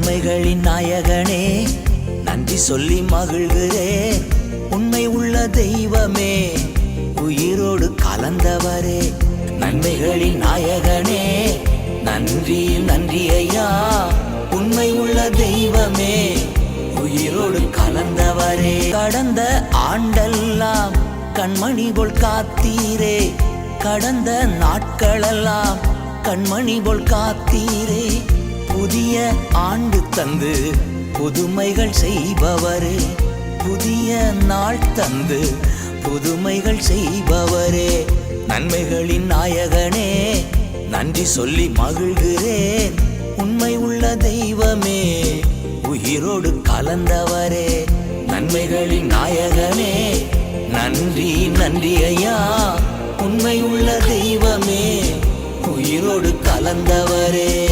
நன்மைகளின் நாயகனே நன்றி சொல்லி மகிழ்கிறே. உண்மை உள்ள தெய்வமே உயிரோடு கலந்தவரே. நன்மைகளின் நாயகனே நன்றி நன்றி ஐயா உண்மை உள்ள தெய்வமே உயிரோடு கலந்தவரே. கடந்த ஆண்டெல்லாம் கண்மணி போல் காத்தீரே. கடந்த நாட்களெல்லாம் கண்மணி போல் காத்தீரே. புதிய ஆண்டு தந்து புதுமைகள் செய்பவரே. புதிய நாள் தந்து புதுமைகள் செய்பவரே. நன்மைகளின் நாயகனே நன்றி சொல்லி மகிழ்கிறேன். உண்மை உள்ள தெய்வமே உயிரோடு கலந்தவரே. நன்மைகளின் நாயகனே நன்றி நன்றி ஐயா. உண்மை உள்ள தெய்வமே உயிரோடு கலந்தவரே.